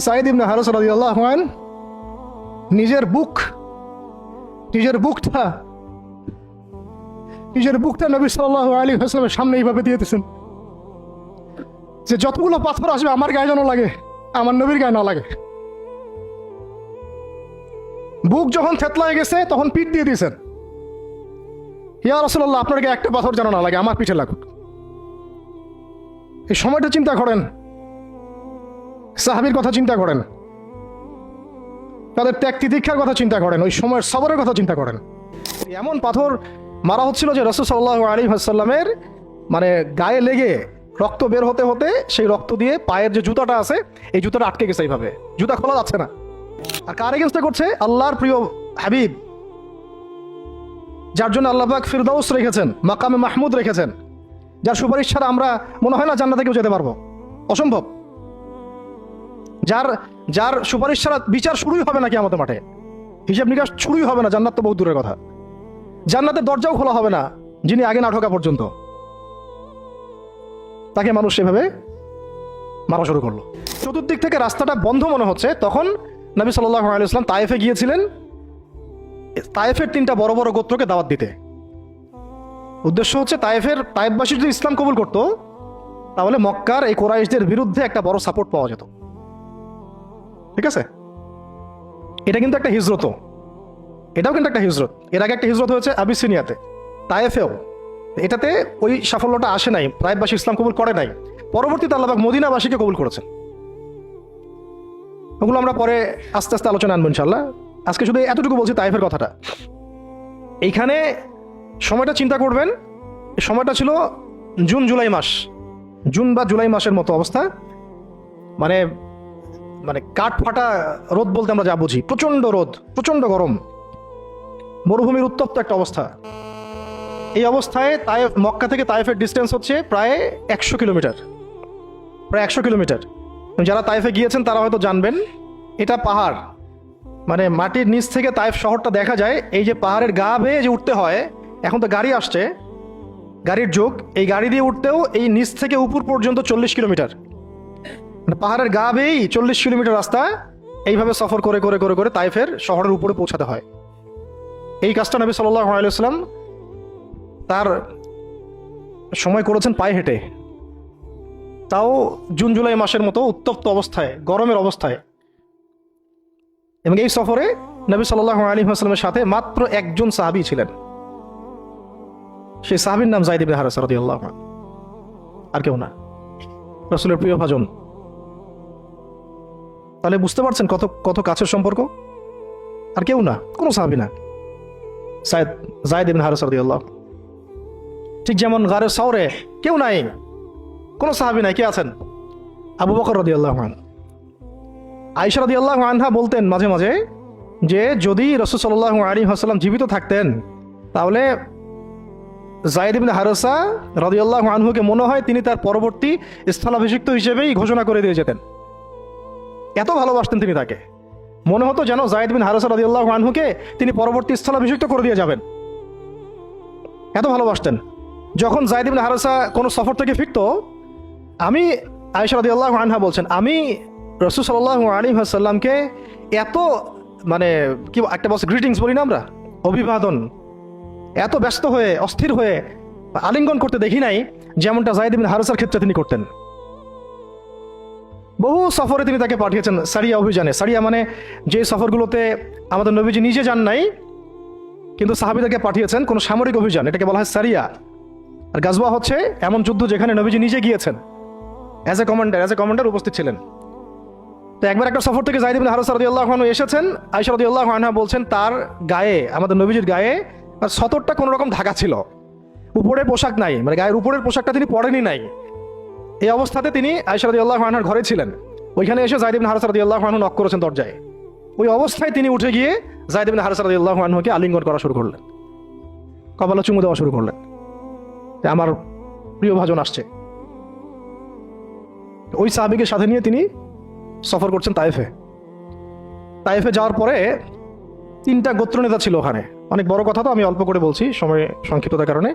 সাইদ ইবনে হারস রাদিয়াল্লাহু আন, নিজের বুক, নিজের বুকটা নিজের বুকটা নবী সাল্লাল্লাহু আলাইহি ওয়াসাল্লামের সামনে এইভাবে দিয়েছেন। যে যতগুলো পাথর আসবে, আমার গায়ে যেন লাগে, আমার নবীর গায়ে না লাগে। বুক যখন থেতলায় গেছে, তখন পিঠ দিয়ে দিয়েছেন। ইয়া রসল্লাহ আপনার গায়ে একটা পাথর যেন না লাগে, আমার পিঠে লাগুক। এই সময়টা চিন্তা করেন সাহাবির কথা চিন্তা করেন। তাদের ত্যাগ তিতিক্ষার কথা চিন্তা করেন, ওই সময়ের সবরের কথা চিন্তা করেন। এমন পাথর মারা হচ্ছিল যে রসুল সাল্লাহ আলী হাসাল্লামের মানে গায়ে লেগে রক্ত বের হতে হতে সেই রক্ত দিয়ে পায়ের যে জুতাটা আছে, এই জুতাটা আটকে গেছে এইভাবে। জুতা খোলা যাচ্ছে না। আর কার এগেনস্টে করছে? আল্লাহর প্রিয় হাবিব। যার জন্য আল্লাহবাক ফিরদাউস রেখেছেন, মাকামে মাহমুদ রেখেছেন। যার সুপারিশ ছাড়া আমরা মনে হয় না জান্নাতে কেউ যেতে পারব। অসম্ভব। যার যার সুপারিশ ছাড়া বিচার শুরুই হবে না কি আমাদের মাঠে। হিসাব নিকাশ শুরুই হবে না, জান্নাত তো বহু দূরের কথা। জান্নাতের দরজাও খোলা হবে না, যিনি আগে না ঢোকা পর্যন্ত। তাকে মানুষ সেভাবে মারা শুরু করল। চতুর্দিক থেকে রাস্তাটা বন্ধ মনে হচ্ছে, তখন নবী সাল্লাহ আলাইসলাম তায়েফে গিয়েছিলেন। তায়েফের তিনটা বড় বড় গোত্রকে দাওয়াত দিতে। উদ্দেশ্য হচ্ছে তায়েফের, তায়েফবাসী যদি ইসলাম কবুল করতো, তাহলে মক্কার এই কোরাইশদের বিরুদ্ধে একটা বড় সাপোর্ট পাওয়া যেত। ঠিক আছে? এটা কিন্তু একটা হিজরত এটাও কিন্তু একটা হিজরত। এর আগে একটা হিজরত হয়েছে আবিসিনিয়াতে। তায়েফেও। এটাতে ওই সাফল্যটা আসে নাই তায়েফবাসী ইসলাম কবুল করে নাই। পরবর্তীতে আল্লাহবাক মদিনাবাসীকে কবুল করেছেন। ওগুলো আমরা পরে আস্তে আস্তে আলোচনা আনব ইনশাল্লাহ আজকে শুধু এতটুকু বলছি তাইফের কথাটা। এইখানে সময়টা চিন্তা করবেন, সময়টা ছিল জুন, জুলাই মাস। জুন বা জুলাই মাসের মতো অবস্থা। মানে মানে কাঠ ফাটা রোদ বলতে আমরা যা বুঝি, প্রচণ্ড রোদ, প্রচণ্ড গরম। মরুভূমির উত্তপ্ত একটা অবস্থা। এই অবস্থায় তায়েফ মক্কা থেকে তায়েফের ডিস্টেন্স হচ্ছে প্রায় একশো কিলোমিটার। প্রায় একশো কিলোমিটার। যারা তাইফে গিয়েছেন, তারা হয়তো জানবেন, এটা পাহাড়। মানে মাটির নিচ থেকে তাইফ শহরটা দেখা যায়, এই যে পাহাড়ের গা বেয়ে যে উঠতে হয়, এখন তো গাড়ি আসছে। গাড়ির যোগ, এই গাড়ি দিয়ে উঠতেও এই নিচ থেকে উপর পর্যন্ত চল্লিশ কিলোমিটার। পাহাড়ের গা বেয়েই চল্লিশ কিলোমিটার রাস্তা এইভাবে সফর করে করে করে করে তাইফের শহরের উপরে পৌঁছাতে হয়। এই কাজটা নবী সাল্লাহ তার সময় করেছেন পায়ে হেঁটে। তাও জুন, জুলাই মাসের মতো উত্তপ্ত অবস্থায়, গরমের অবস্থায়। এবং এই সফরে নবী সাল্লাহ আলী আসলামের সাথে মাত্র একজন সাহাবি ছিলেন। সেই সাহাবির নাম জাইদ আর কেউ না। রসুলের প্রিয় ভাজন। তাহলে বুঝতে পারছেন কত কত কাছের সম্পর্ক? আর কেউ না, কোনো সাহাবি না। সাইদ, জায়দ ইবনে হারাস রাদিয়াল্লাহু আনহু। ঠিক যেমন গারে সাউরে কেউ নাই, কোনো সাহাবি নাই, কে আছেন? আবু বকর রদি আল্লাহ আইসা রদি আল্লাহ আনহা বলতেন মাঝে মাঝে যে, যদি রসুল সাল্লাহ আলী হাসাল্লাম জীবিত থাকতেন, তাহলে জায়দ ইবিন হারসা রদিয়াল্লাহ আনহুকে মনে হয় তিনি তার পরবর্তী স্থলাভিষিক্ত হিসেবেই ঘোষণা করে দিয়ে যেতেন। এত ভালোবাসতেন তিনি তাকে। মনে হতো যেন জায়দ বিন হারসা রদিয়াল্লাহ আনহুকে তিনি পরবর্তী স্থলাভিষিক্ত করে দিয়ে যাবেন। এত ভালোবাসতেন। যখন জায়দ ইবিন হারসা কোনো সফর থেকে ফিরতো, আমি আয়সা রাদি আল্লাহ আনহা বলছেন, আমি রসুল সাল্লাহ আলী সাল্লামকে এত মানে কি একটা বস গ্রিটিংস বলি না আমরা? অভিবাদন, এত ব্যস্ত হয়ে, অস্থির হয়ে আলিঙ্গন করতে দেখি নাই, যেমনটা জায়দ বিন হারসার ক্ষেত্রে তিনি করতেন। বহু সফরে তিনি তাকে পাঠিয়েছেন, সারিয়া অভিযানে। সারিয়া মানে যে সফরগুলোতে আমাদের নবীজি নিজে যান নাই, কিন্তু সাহাবিদেরকে পাঠিয়েছেন কোনো সামরিক অভিযান। এটাকে বলা হয় সারিয়া। আর গাজওয়া হচ্ছে এমন যুদ্ধ যেখানে নবীজি নিজে গিয়েছেন। As a commander as a commander উপস্থিত ছিলেন। তো একবার একটা সফর থেকে জাহিদ হারস রদিয়াল্লাহ আনহু এসেছেন। আইসা রদিয়াল্লাহ আনহা বলছেন, তার গায়ে, আমাদের নবীজির গায়ে তার সতরটা কোনো রকম ঢাকা ছিল। উপরে পোশাক নাই। মানে গায়ের উপরের পোশাকটা তিনি পরেনি নাই। এই অবস্থাতে তিনি আইসা রদিয়াল্লাহ আনহার ঘরে ছিলেন। ওইখানে এসে জাহিদ হারস আল্লাহ আনহু নক করেছেন দরজায়। ওই অবস্থায় তিনি উঠে গিয়ে জাহিদ হারস রদিয়াল্লাহ আনহুকে আলিঙ্গন করা শুরু করলেন। কপালে চুমু দেওয়া শুরু করলেন। আমার প্রিয় ভাজন আসছে। ওই সাহাবিকে সাথে নিয়ে তিনি সফর করছেন তাইফে তাইফে যাওয়ার পরে তিনটা গোত্রনেতা ছিল ওখানে। অনেক বড় কথা তো, আমি অল্প করে বলছি, সময় সংক্ষিপ্ততার কারণে।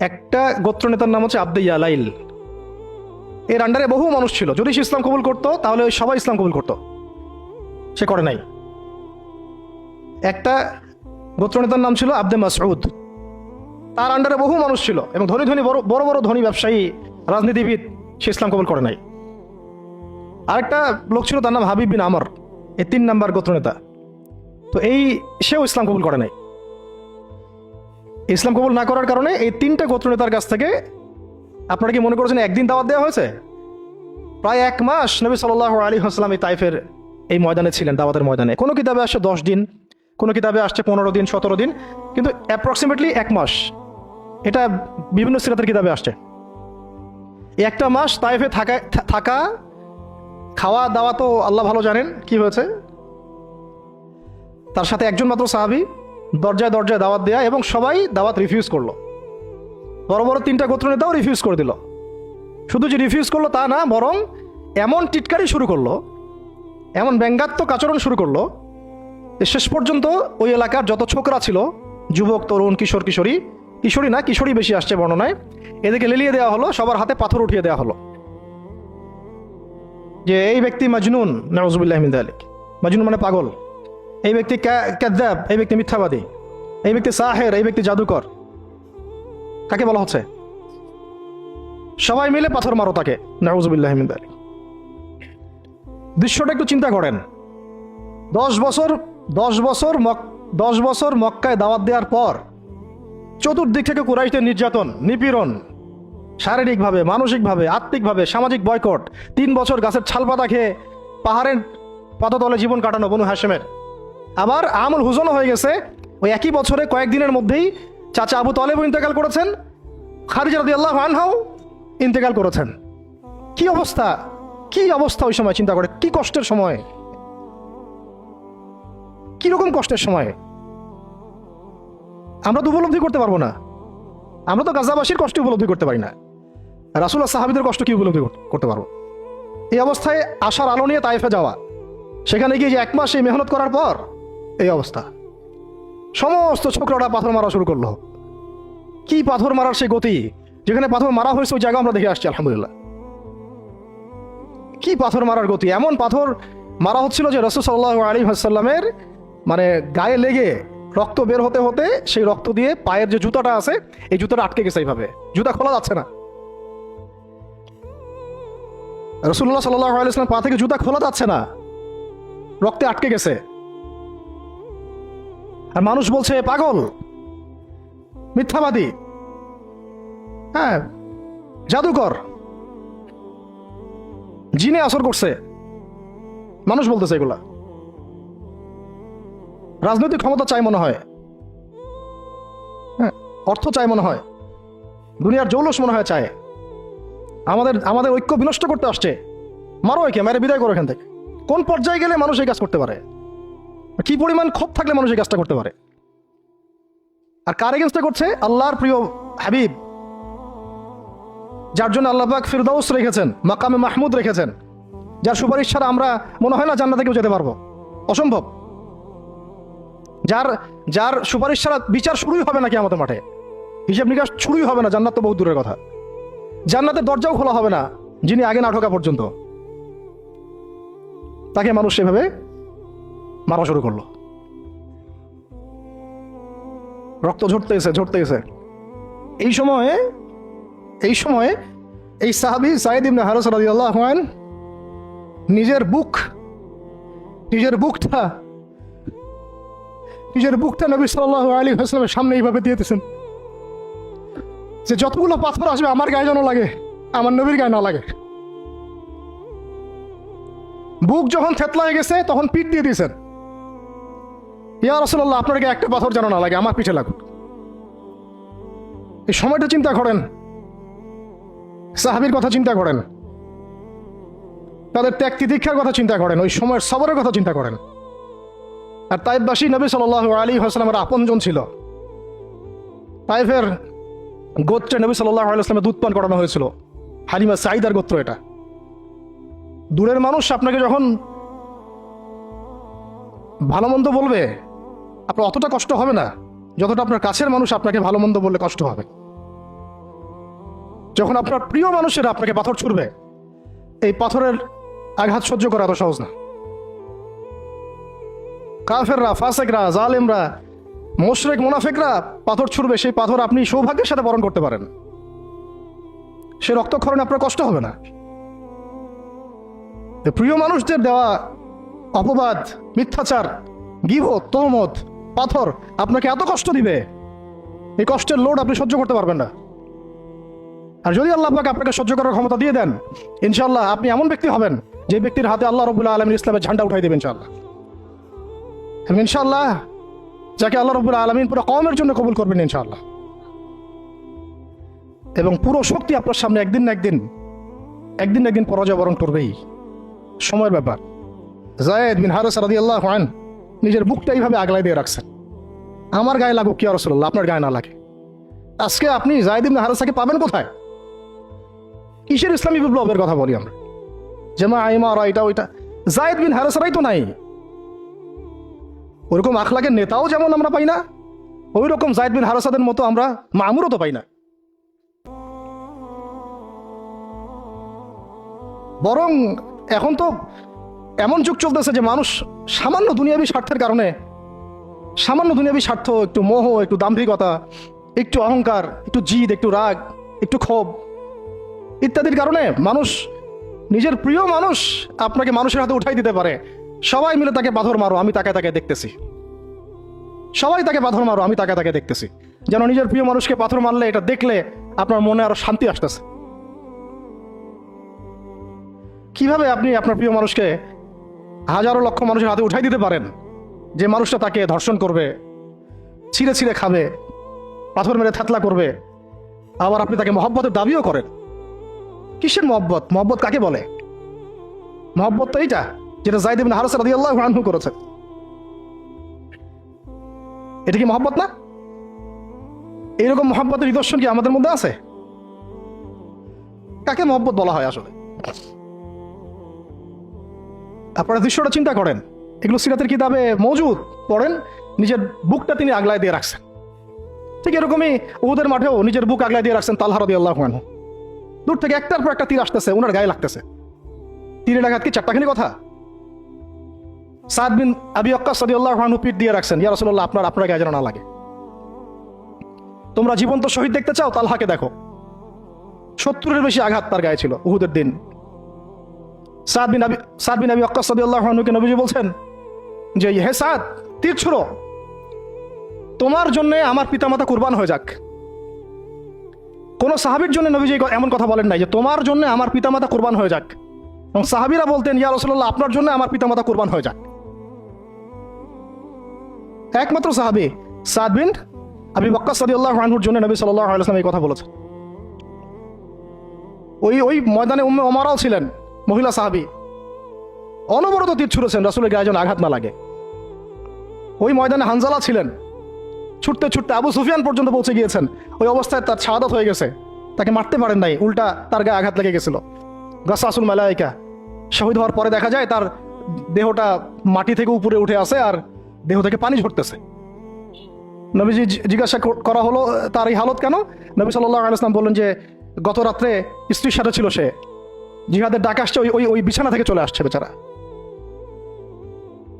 একটা গোত্রনেতার নাম হচ্ছে আব্দে ইয়ালাইল। এর আন্ডারে বহু মানুষ ছিল। যদি সে ইসলাম কবুল করতো, তাহলে ওই সবাই ইসলাম কবুল করতো। সে করে নাই। একটা গোত্রনেতার নাম ছিল আব্দে মাসউদ। তার আন্ডারে বহু মানুষ ছিল এবং ধনী ধনী বড় বড় বড় ধনী ব্যবসায়ী, রাজনীতিবিদ, সে ইসলাম কবুল করে নাই। আরেকটা লোক ছিল তার নাম হাবিব বিন আমর এই তিন নাম্বার গোত্রনেতা তো এই সেও ইসলাম কবুল করে নাই। ইসলাম কবুল না করার কারণে এই তিনটা গোত্রনেতার কাছ থেকে আপনারা কি মনে করছেন একদিন দাওয়াত দেওয়া হয়েছে? প্রায় এক মাস নবী সাল আলী হাসলাম এই তাইফের এই ময়দানে ছিলেন, দাওয়াতের ময়দানে। কোনো কিতাবে আসছে দশ দিন, কোনো কিতাবে আসছে পনেরো দিন, সতেরো দিন, কিন্তু অ্যাপ্রক্সিমেটলি এক মাস। এটা বিভিন্ন সিরাতের কিতাবে আসছে। একটা মাস তাইফে থাকা থাকা, খাওয়া, দাওয়া তো আল্লাহ ভালো জানেন কি হয়েছে। তার সাথে একজন মাত্র সাহাবি দরজায় দরজায় দাওয়াত দেয়া এবং সবাই দাওয়াত রিফিউজ করল। বড় বড় তিনটা গোত্র নেতাও রিফিউজ করে দিল। শুধু যে রিফিউজ করল তা না, বরং এমন টিটকারি শুরু করল, এমন ব্যঙ্গাত্মক আচরণ শুরু করল শেষ পর্যন্ত ওই এলাকার যত ছোকরা ছিল, যুবক, তরুণ, কিশোর, কিশোরী কিশোরী না, কিশোরী বেশি আসছে বর্ণনায়, এদেরকে লেলিয়ে দেওয়া হলো, সবার হাতে পাথর উঠিয়ে দেওয়া হলো। যে এই ব্যক্তি মাজনুন নজবুল্লাহ আলিক মাজনুন মানে পাগল। এই ব্যক্তি ক্যাদ্দাব এই ব্যক্তি মিথ্যাবাদী। এই ব্যক্তি সাহের, এই ব্যক্তি জাদুকর। কাকে বলা হচ্ছে? সবাই মিলে পাথর মারো তাকে। নাউজুবিল্লাহ আলিক দৃশ্যটা একটু চিন্তা করেন। দশ বছর দশ বছর দশ বছর মক্কায় দাওয়াত দেওয়ার পর চতুর্দিক থেকে কুরাইশদের নির্যাতন, নিপীড়ন, শারীরিকভাবে, মানসিকভাবে, আত্মিকভাবে, সামাজিক বয়কট, তিন বছর গাছের ছাল পাতা খেয়ে পাহাড়ের পদতলে জীবন কাটানো বনু হাসেমের আবার আমল হুজনও হয়ে গেছে, ওই একই বছরে কয়েকদিনের মধ্যেই চাচা আবু তলেব ইন্তেকাল করেছেন খারিজা রদি আল্লাহ আনহাও ইন্তেকাল করেছেন। কি অবস্থা? কি অবস্থা ওই সময়, চিন্তা করে? কি কষ্টের সময়? কীরকম কষ্টের সময়? আমরা তো উপলব্ধি করতে পারব না। আমরা তো গাজাবাসীর কষ্ট উপলব্ধি করতে পারি না। রাসুল্লাহ সাহাবিদের কষ্ট কি উপলব্ধি করতে পারব? এই অবস্থায় আশার আলো নিয়ে তাইফে যাওয়া, সেখানে গিয়ে যে এক মাস এই মেহনত করার পর, এই অবস্থা। সমস্ত ছোকরাটা পাথর মারা শুরু করল। কি পাথর মারার সেই গতি? যেখানে পাথর মারা হয়েছে, ওই জায়গা আমরা দেখে আসছি, আলহামদুলিল্লাহ। কি পাথর মারার গতি? এমন পাথর মারা হচ্ছিল যে রসুল সাল্লাহ আলী হাসাল্লামের মানে গায়ে লেগে রক্ত বের হতে হতে সেই রক্ত দিয়ে পায়ের যে জুতাটা আছে, এই জুতাটা আটকে গেছে এইভাবে। জুতা খোলা যাচ্ছে না। রসুল্লাহ সাল্লাহ আলাইসলাম পা থেকে জুতা খোলা যাচ্ছে না। রক্তে আটকে গেছে। আর মানুষ বলছে, পাগল মিথ্যাবাদী। হ্যাঁ জাদুকর। জিনে আসর করছে। মানুষ বলতেছে এগুলা। রাজনৈতিক ক্ষমতা চাই মনে হয়। হ্যাঁ অর্থ চাই মনে হয়। দুনিয়ার জৌলস মনে হয় চায়। আমাদের আমাদের ঐক্য বিনষ্ট করতে আসছে। মারো একে, মেরে বিদায় করো এখান থেকে। কোন পর্যায়ে গেলে মানুষ এই কাজ করতে পারে? কি পরিমাণ ক্ষোভ থাকলে মানুষ এই কাজটা করতে পারে? আর কার এগেনস্টে করছে? আল্লাহর প্রিয় হাবিব, যার জন্য আল্লাহ পাক ফিরদাউস রেখেছেন, মাকামে মাহমুদ রেখেছেন, যার সুপারিশ ছাড়া আমরা, মনে হয় না জান্নাতে কেউ যেতে পারব। অসম্ভব। যার যার সুপারিশ ছাড়া বিচার শুরুই হবে না কি আমাদের মাঠে। হিসাব নিকাশ শুরুই হবে না, জান্নাত তো বহু দূরের কথা। জান্নাতের দরজাও খোলা হবে না, যিনি আগে না ঢোকা পর্যন্ত। তাকে মানুষ সেভাবে মারা শুরু করল। রক্ত ঝরতে গেছে ঝরতে গেছে এই সময়ে এই সময়ে এই সাহাবি সাইদ ইবনে হারস রাদিয়াল্লাহু আন, নিজের বুক, নিজের বুকটা নিজের বুকটা নবী সাল্লাল্লাহু আলাইহি ওয়াসাল্লামের সামনে এইভাবে দিয়েতেছেন যে যতগুলো পাথর আসবে, আমার গায়ে যেন লাগে, আমার নবীর গায়ে না লাগে। বুক যখন থেতলায় গেছে, তখন পিঠ দিয়ে দিয়েছেন। ইয়া রসল্লাহ আপনার গায়ে একটা পাথর যেন না লাগে? আমার পিঠে লাগুক। এই সময়টা চিন্তা করেন। সাহাবির কথা চিন্তা করেন। তাদের ত্যাগ তিতিক্ষার কথা চিন্তা করেন। ওই সময়ের সবরের কথা চিন্তা করেন। আর তাইববাসী নবী সাল আলী হাসলামের আপনজন ছিল। তাইফের গোত্রে নবী সাল্লাহ আলাইসলামের দুধ পান করানো হয়েছিল। হালিমা সাইদার গোত্র এটা। দূরের মানুষ আপনাকে যখন ভালো মন্দ বলবে আপনার অতটা কষ্ট হবে না। যতটা আপনার কাছের মানুষ আপনাকে ভালো মন্দ বললে কষ্ট হবে। যখন আপনার প্রিয় মানুষেরা আপনাকে পাথর ছুড়বে, এই পাথরের আঘাত সহ্য করা এত সহজ না। কাফেররা, ফাসেকরা, জালেমরা, মোশরেক, মোনাফেকরা পাথর ছুড়বে, সেই পাথর আপনি সৌভাগ্যের সাথে বরণ করতে পারেন। সে রক্তক্ষরণে আপনার কষ্ট হবে না। প্রিয় মানুষদের দেওয়া অপবাদ, মিথ্যাচার গিভ তহমত পাথর আপনাকে এত কষ্ট দিবে? এই কষ্টের লোড আপনি সহ্য করতে পারবেন না। আর যদি আল্লাহ পাক আপনাকে সহ্য করার ক্ষমতা দিয়ে দেন ইনশাল্লাহ আপনি এমন ব্যক্তি হবেন যে ব্যক্তির হাতে আল্লাহ রবুল্লাহ আলমীর ইসলামের ঝান্ডা উঠাই দেবেন ইনশাল্লাহ এবং ইনশাল্লাহ যাকে আল্লাহ রবুল্লাহ আলমিন পুরো কমের জন্য কবুল করবেন ইনশাল্লাহ এবং পুরো শক্তি আপনার সামনে একদিন না একদিন একদিন একদিন পরাজয় বরণ করবেই। সময়ের ব্যাপার। জায়েদ বিন হারেস রাদি আল্লাহ নিজের বুকটা এইভাবে আগলাই দিয়ে রাখছেন। আমার গায়ে লাগুক কি আর রসল্লাহ আপনার গায়ে না লাগে। আজকে আপনি জায়েদ হারাসাকে পাবেন কোথায়? কিসের ইসলামী বিপ্লবের কথা বলি আমরা? যেমন আইমা এটা ওইটা। জায়েদ বিন হারাসারাই তো নাই। ওরকম আখলাকের নেতাও যেমন আমরা পাই না ওই রকম জায়দ বিন হারাসাদের মতো আমরা মামুরও তো পাই না। বরং এখন তো এমন যুগ চলতেছে যে মানুষ সামান্য দুনিয়াবী স্বার্থের কারণে, সামান্য দুনিয়াবী স্বার্থ, একটু মোহ, একটু দাম্ভিকতা, একটু অহংকার, একটু জিদ, একটু রাগ, একটু ক্ষোভ ইত্যাদির কারণে মানুষ, নিজের প্রিয় মানুষ আপনাকে মানুষের হাতে উঠাই দিতে পারে। সবাই মিলে তাকে পাথর মারো, আমি তাকে তাকে দেখতেছি। সবাই তাকে পাথর মারো, আমি তাকে তাকে দেখতেছি। যেন নিজের প্রিয় মানুষকে পাথর মারলে, এটা দেখলে আপনার মনে আরও শান্তি আসতেছে। কীভাবে আপনি আপনার প্রিয় মানুষকে হাজারো লক্ষ মানুষের হাতে উঠাই দিতে পারেন। যে মানুষটা তাকে ধর্ষণ করবে, ছিঁড়ে ছিঁড়ে খাবে, পাথর মেরে থাতলা করবে, আবার আপনি তাকে মহব্বতের দাবিও করেন। কিসের মহব্বত? মহব্বত কাকে বলে? মহব্বত তো এইটা, যেটা জাইদ ইবনে হারাস আনহু করেছেন। এটা কি মহব্বত না? এইরকম মহব্বতের নিদর্শন কি আমাদের মধ্যে আছে? কাকে মহব্বত বলা হয় আসলে? আপনারা দৃশ্যটা চিন্তা করেন। এগুলো সিরাতের কিতাবে মজুদ। পড়েন, নিজের বুকটা তিনি আগলায় দিয়ে রাখছেন। ঠিক এরকমই উহুদের মাঠেও নিজের বুক আগলায় দিয়ে রাখছেন তালহা রাদিয়াল্লাহু আনহু। দূর থেকে একটার পর একটা তীর আসতেছে ওনার গায়ে লাগতেছে। তীরের আঘাত কি চারটাখানি কথা? সাদ বিন আবি অক্কাস সাদিউল্লাহ আনহু পিঠ দিয়ে রাখছেন, ইয়া রাসূলুল্লাহ, আপনার আপনার গায়ে যেন না লাগে। তোমরা জীবন্ত শহীদ দেখতে চাও, তালহাকে দেখো। সত্তরের বেশি আঘাত তার গায়ে ছিল উহুদের দিন। সাদ বিন আবি সাদ বিন আবি অক্কাস সাদিউল্লাহ আনহুকে নবীজি বলছেন যে, হে সাদ, তীর ছুড়ো। তোমার জন্য আমার পিতামাতা কুরবান হয়ে যাক। কোন সাহাবির জন্য নবীজি এমন কথা বলেন নাই যে, তোমার জন্য আমার পিতামাতা কুরবান হয়ে যাক। এবং সাহাবিরা বলতেন, ইয়া রসল্লাহ আপনার জন্য আমার পিতামাতা কুরবান হয়ে যাক। একমাত্র সাহাবি সাদ বিন আবি বক্কা সাদিউল্লাহ আনহুর জন্য নবী সাল্লাহ আলাইসলাম এই কথা বলেছেন। ওই ওই ময়দানে উম্মে ওমারাও ছিলেন। মহিলা সাহাবি, অনবরত তীর ছুড়েছেন, রাসুলের গায়ে যেন আঘাত না লাগে। ওই ময়দানে হানজালা ছিলেন। ছুটতে ছুটতে আবু সুফিয়ান পর্যন্ত পৌঁছে গিয়েছেন। ওই অবস্থায় তার ছাদাত হয়ে গেছে। তাকে মারতে পারেন নাই, উল্টা তার গায়ে আঘাত লেগে গেছিল। গাসাসুল মালাইকা শহীদ হওয়ার পরে দেখা যায় তার দেহটা মাটি থেকে উপরে উঠে আসে আর দেহ থেকে পানি ঝরতেছে। নবীজি জিজ্ঞাসা করা হলো, তার এই হালত কেন? নবী সাল্লাহ আলাইসলাম বললেন যে গত রাত্রে স্ত্রীর সাথে ছিল সে। জিহাদের ডাক আসছে, ওই ওই ওই বিছানা থেকে চলে আসছে বেচারা।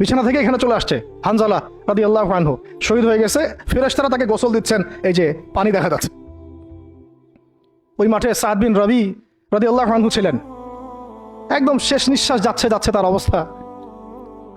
বিছানা থেকে এখানে চলে আসছে, হানজালা রাদি আল্লাহ আনহু। শহীদ হয়ে গেছে, ফেরেশতারা তাকে গোসল দিচ্ছেন, এই যে পানি দেখা যাচ্ছে। ওই মাঠে সাদ বিন রবি রাদি আল্লাহ আনহু ছিলেন। একদম শেষ নিঃশ্বাস যাচ্ছে যাচ্ছে তার অবস্থা।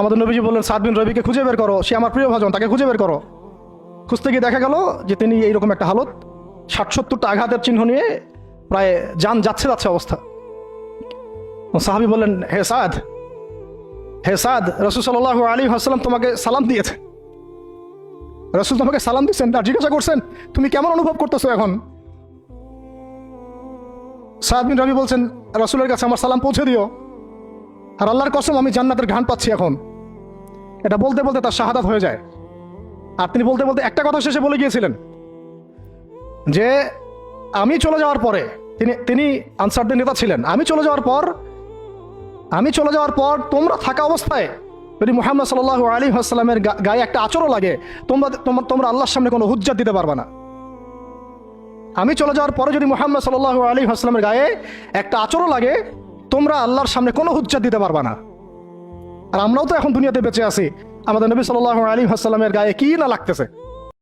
আমাদের নবীজি বললেন, সাদ বিন রবিকে খুঁজে বের করো, সে আমার প্রিয় ভাজন, তাকে খুঁজে বের করো। খুঁজতে গিয়ে দেখা গেল যে তিনি এইরকম একটা হালত, ষাট সত্তরটা আঘাতের চিহ্ন নিয়ে প্রায় যান, যাচ্ছে যাচ্ছে অবস্থা। সাহাবি বললেন, হে সাদ হে সাদ, রসুল সাল্লাহ আলী হাসলাম তোমাকে সালাম দিয়েছে। রসুল তোমাকে সালাম দিচ্ছেন আর জিজ্ঞাসা করছেন, তুমি কেমন অনুভব করতেছো এখন? সাদ রবি বলছেন, রসুলের কাছে আমার সালাম পৌঁছে দিও। আর আল্লাহর কসম, আমি জান্নাতের ঘান পাচ্ছি এখন। এটা বলতে বলতে তার শাহাদাত হয়ে যায়। আর তিনি বলতে বলতে একটা কথা শেষে বলে গিয়েছিলেন, যে, আমি চলে যাওয়ার পরে, তিনি তিনি আনসারদের নেতা ছিলেন, আমি চলে যাওয়ার পর আমি চলে যাওয়ার পর তোমরা থাকা অবস্থায় যদি মোহাম্মদ সাল আলী আসসালামের গায়ে একটা আচরও লাগে, তোমরা তোমরা তোমরা আল্লাহর সামনে কোনো হুজ্জাত দিতে পারবে না। আমি চলে যাওয়ার পরে যদি মোহাম্মদ সাল আলী আসসালামের গায়ে একটা আচরও লাগে, তোমরা আল্লাহর সামনে কোনো হুজ্জা দিতে পারবা না। আর আমরাও তো এখন দুনিয়াতে বেঁচে আছি। আমাদের নবী সাল্লাহ আলী হাসাল্লামের গায়ে কি না লাগতেছে?